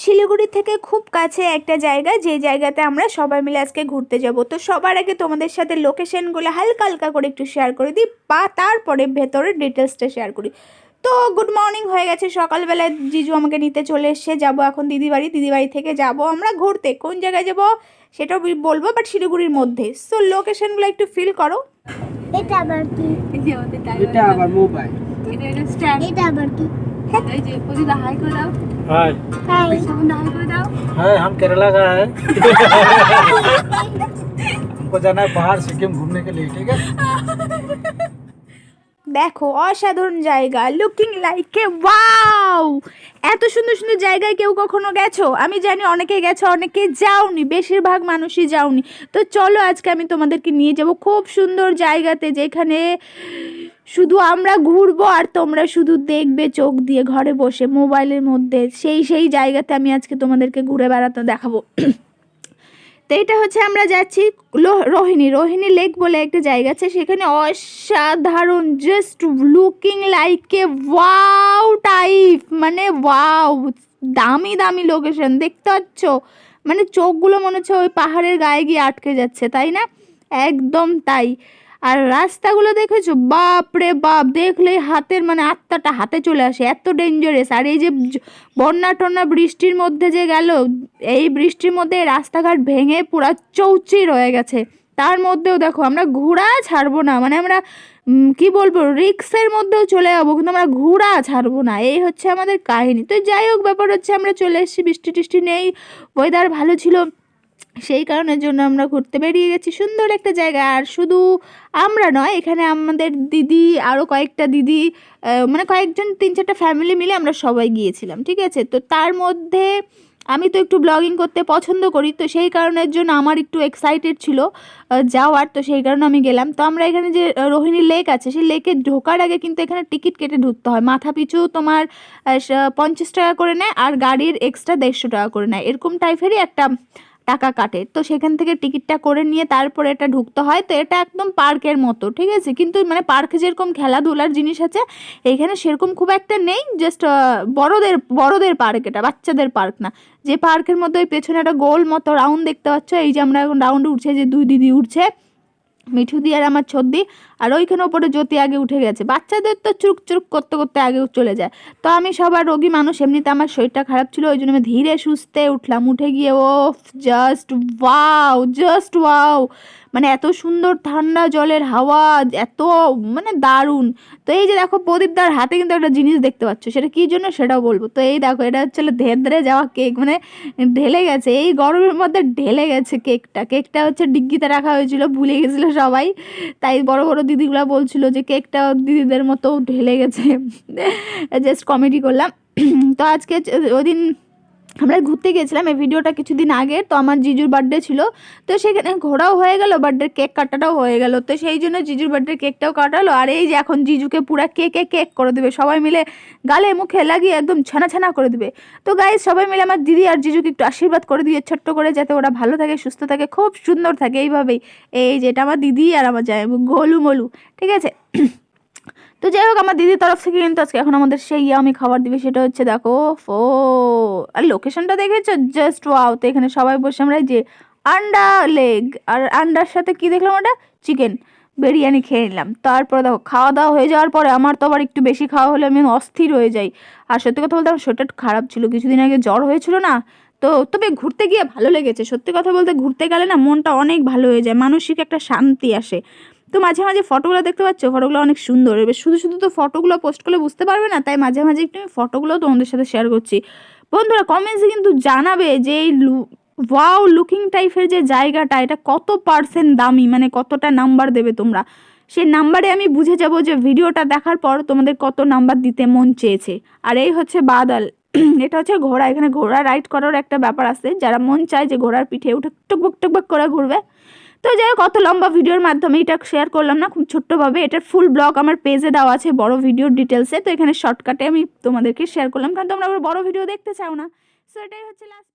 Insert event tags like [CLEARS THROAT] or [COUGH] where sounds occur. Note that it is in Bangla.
শিলিগুড়ি থেকে খুব কাছে একটা জায়গা যে জায়গাতে আমরা সবাই মিলে আজকে ঘুরতে যাব। তো সবার আগে তোমাদের সাথে লোকেশনগুলো হালকা হালকা করে একটু শেয়ার করে দিই বা তারপরে ভেতরের ডিটেলসটা শেয়ার করি। তো গুড মর্নিং হয়ে গেছে সকালবেলায় জিজু আমাকে নিতে চলে এসে যাব এখন দিদি বাড়ি দিদি বাড়ি থেকে যাব আমরা ঘুরতে। কোন জায়গায় যাব সেটাও বলব বাট শিলিগুড়ির মধ্যে। সো লোকেশনগুলো একটু ফিল করো। এটা আবার কি? এটা আবার মোবাইল এটা এটা স্ট্যান্ড এটা আবার কি এই যে প্রতিদা হাই করে দাও हाय হাই সামনে হাই করে দাও हाय हम केरला का है हमको जाना है बाहर सिक्किम घूमने के लिए ठीक है দেখো অসাধারণ জায়গা লুকিং লাইক এ ওয়াও এত সুন্দর সুন্দর জায়গায় কেউ কখনো গেছো আমি জানি অনেকে গেছো অনেকে যাওনি বেশিরভাগ মানুষই যাওনি তো চলো আজকে আমি তোমাদেরকে নিয়ে যাব খুব সুন্দর জায়গাতে যেখানে শুধু আমরা ঘুরবো আর তোমরা শুধু দেখবে চোখ দিয়ে ঘরে বসে মোবাইলের মধ্যে। সেই সেই জায়গাতে আমি আজকে তোমাদেরকে ঘুরে বেড়াতে দেখাবো। তো এটা হচ্ছে আমরা যাচ্ছি রোহিণী। রোহিণী লেক বলে একটা জায়গা আছে, সেখানে অসাধারণ just looking like a wow type মানে ওয়াও দামি দামি লোকেশন দেখতে পাচ্ছ? মানে চোখগুলো মনে হচ্ছে ওই পাহাড়ের গায়ে গিয়ে আটকে যাচ্ছে, তাই না? একদম তাই। আর রাস্তাগুলো দেখেছ? বাপ রে বাপ দেখলেই হাতের মানে আত্মাটা হাতে চলে আসে, এত ডেঞ্জারাস আর এই যে বন্যা টন্যা বৃষ্টির মধ্যে যে গেল, এই বৃষ্টির মধ্যে রাস্তাঘাট ভেঙে পুরা চৌচির রয়ে গেছে। তার মধ্যেও দেখো, আমরা ঘোড়া ছাড়বো না মানে আমরা কি বলব, রিক্সের মধ্যেও চলে যাব, কিন্তু আমরা ঘোড়া ছাড়বো না। এই হচ্ছে আমাদের কাহিনী। তো যাই হোক, ব্যাপার হচ্ছে আমরা চলে এসেছি, বৃষ্টি টিষ্টি নেই ওয়েদার ভালো ছিল। সেই কারণের জন্য আমরা ঘুরতে বেরিয়ে গেছি। সুন্দর একটা জায়গা। আর শুধু আমরা নয়, এখানে আমাদের দিদি আরও কয়েকটা দিদি মানে কয়েকজন, তিন চারটা ফ্যামিলি মিলে আমরা সবাই গিয়েছিলাম, ঠিক আছে? তো তার মধ্যে আমি তো একটু ব্লগিং করতে পছন্দ করি, তো সেই কারণের জন্য আমার একটু এক্সাইটেড ছিল যাওয়ার, তো সেই কারণে আমি গেলাম। তো আমরা এখানে যে রোহিণী লেক আছে, সেই লেকে ঢোকার আগে কিন্তু এখানে টিকিট কেটে ঢুকতে হয়। মাথা পিছু তোমার পঞ্চাশ টাকা করে নেয় আর গাড়ির এক্সট্রা দেড়শো টাকা করে নেয়। এরকম টাইপেরই একটা টাকা কাটে। তো সেখান থেকে টিকিটটা করে নিয়ে তারপরে এটা ঢুকতে হয়। তো এটা একদম পার্কের মতো, ঠিক আছে? কিন্তু মানে পার্কে যেরকম খেলাধুলার জিনিস আছে, এখানে সেরকম খুব একটা নেই। জাস্ট বড়দের বড়দের পার্ক এটা, বাচ্চাদের পার্ক না। যে পার্কের মধ্যে ওই পেছনে একটা গোল মতো রাউন্ড দেখতে পাচ্ছ? এই যে আমরা এখন রাউন্ড উঠছে, যে দুই দিদি উঠছে মিঠু দি আর আমার ছদ্দি। আর ওইখানে ওপরে জ্যোতি আগে উঠে গেছে। বাচ্চাদের তো চুরুক চুরুক করতে করতে আগে চলে যায়। তো আমি সবার রোগী মানুষ, এমনিতে আমার শরীরটা খারাপ ছিল, ওই জন্য আমি ধীরে সুস্থে উঠলাম। উঠে গিয়ে ও জাস্ট ওয়াও জাস্ট ওয়াও মানে এত সুন্দর ঠান্ডা জলের হাওয়া, এত মানে দারুণ। তো এই যে দেখো প্রদীপদার হাতে কিন্তু একটা জিনিস দেখতে পাচ্ছ। সেটা কী জন্য সেটাও বলব। তো এই দেখো, এটা হচ্ছে ধেদ্রে যাওয়া কেক। মানে ঢেলে গেছে, এই গরমের মধ্যে ঢেলে গেছে কেকটা। কেকটা হচ্ছে ডিগ্গিতে রাখা হয়েছিল, ভুলে গেছিল সবাই। তাই বড় বড় দিদিগুলো বলছিল যে কেকটা দিদিদের মতো ঢেলে গেছে। [LAUGHS] জাস্ট কমেডি করলাম। [CLEARS THROAT] তো আজকে ওই দিন আমরা ঘুরতে গিয়েছিলাম এই ভিডিওটা কিছুদিন আগে, তো আমার জিজুর বার্থডে ছিল। তো সেখানে ঘোরাও হয়ে গেল বার্থডে কেক কাটাটাও হয়ে গেল। তো সেই জন্য জিজুর বার্থডে কেকটাও কাটালো। আর এই যে এখন জিজুকে পুরা কেকে কেক করে দেবে, সবাই মিলে গালে মুখে লাগিয়ে একদম ছানা ছানা করে দেবে। তো গাইজ সবাই মিলে আমার দিদি আর জিজুকে একটু আশীর্বাদ করে দিয়ে ছোট্ট করে যাতে ওরা ভালো থাকে, সুস্থ থাকে, খুব সুন্দর থাকে। এইভাবেই, এই যে এটা আমার দিদি আর আমার যায় গোলু মলু, ঠিক আছে? তো যাই হোক, আমার দিদির তরফ থেকে কিন্তু আজকে এখন আমাদের সেই আমি খাবার দিবে, সেটা হচ্ছে দেখো ফো আর লোকেশনটা দেখেছ? জাস্ট ওয়াও তো এখানে সবাই বসে আমরা যে আন্ডা লেগ, আর আন্ডার সাথে কি দেখলাম ওটা? চিকেন বিরিয়ানি খেয়ে নিলাম। তারপরে দেখো, খাওয়া দাওয়া হয়ে যাওয়ার পরে আমার তো আবার একটু বেশি খাওয়া হলে আমি অস্থির হয়ে যাই। আর সত্যি কথা বলতে আমার শরীরটা খারাপ ছিল, কিছুদিন আগে জ্বর হয়েছিল না? তো তবে ঘুরতে গিয়ে ভালো লেগেছে। সত্যি কথা বলতে ঘুরতে গেলে না মনটা অনেক ভালো হয়ে যায়, মানসিক একটা শান্তি আসে। তো মাঝে মাঝে ফটোগুলো দেখতে পাচ্ছ? ফটোগুলো অনেক সুন্দর। এবার শুধু শুধু তো ফটোগুলো পোস্ট করলে বুঝতে পারবে না, তাই মাঝে মাঝে একটু আমি ফটোগুলো তোমাদের সাথে শেয়ার করছি। বন্ধুরা কমেন্টসে কিন্তু জানাবে যে এই লু ওয়াও লুকিং টাইপের যে জায়গাটা, এটা কত পার্সেন্ট দামি? মানে কতটা নাম্বার দেবে তোমরা? সেই নাম্বারে আমি বুঝে যাব যে ভিডিওটা দেখার পর তোমাদের কত নাম্বার দিতে মন চেয়েছে। আর এই হচ্ছে বাদল। [CLEARS THROAT] এটা হচ্ছে ঘোড়া, এখানে ঘোড়া রাইড করার একটা ব্যাপার আছে। যারা মন চায় যে ঘোড়ার পিঠে উঠে টুকবুক টুকবুক করে ঘুরবে। তো যাই হোক কত লম্বা ভিডিওর মাধ্যমে এটা শেয়ার করলাম না, খুব ছোট্টভাবে। এটার ফুল ব্লগ আমার পেজে দেওয়া আছে বড় ভিডিওর ডিটেলসে তো এখানে শর্টকাটে আমি তোমাদেরকে শেয়ার করলাম। কারণ তোমরা আবার বড় ভিডিও দেখতে চাও না। সো এটাই হচ্ছে লাস্ট